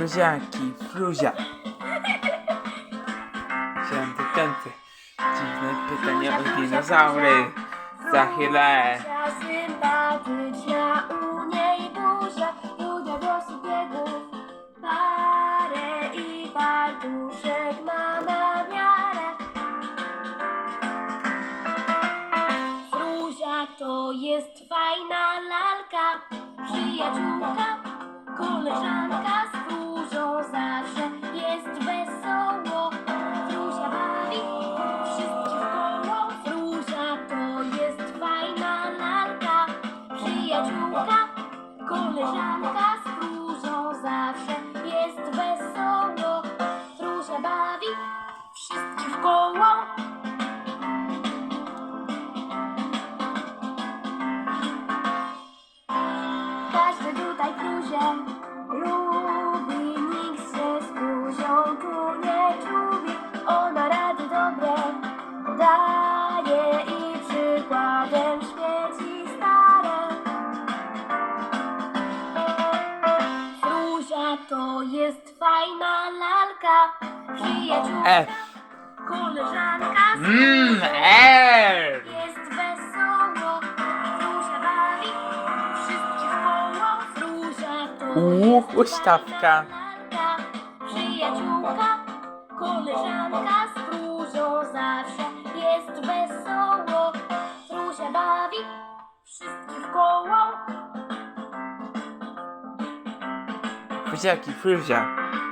Fruziaki, fruzia. Sięty, tęty. Dziwne pytania o dinozaury. Za chwilę. sympatyczna, u niej buzia, rude włosy biegów, parę i fartuszek ma na miarę. Fruzia to jest fajna lalka, przyjaciółka, koleżanka koleżanka z Fruzią zawsze jest wesoło. Fruzia bawi wszystkich koło. Każdy tutaj Fruzię to jest fajna lalka, przyjaciółka, F. koleżanka Mmm. R. Jest wesoło, Fruzia bawi wszystkich w koło. Fruzia to U, jest huśtawka. fajna lalka, przyjaciółka, koleżanka z Fruzią zawsze jest wesoło. Fruzia bawi wszystkich w koło. Fruziaki, fruzia.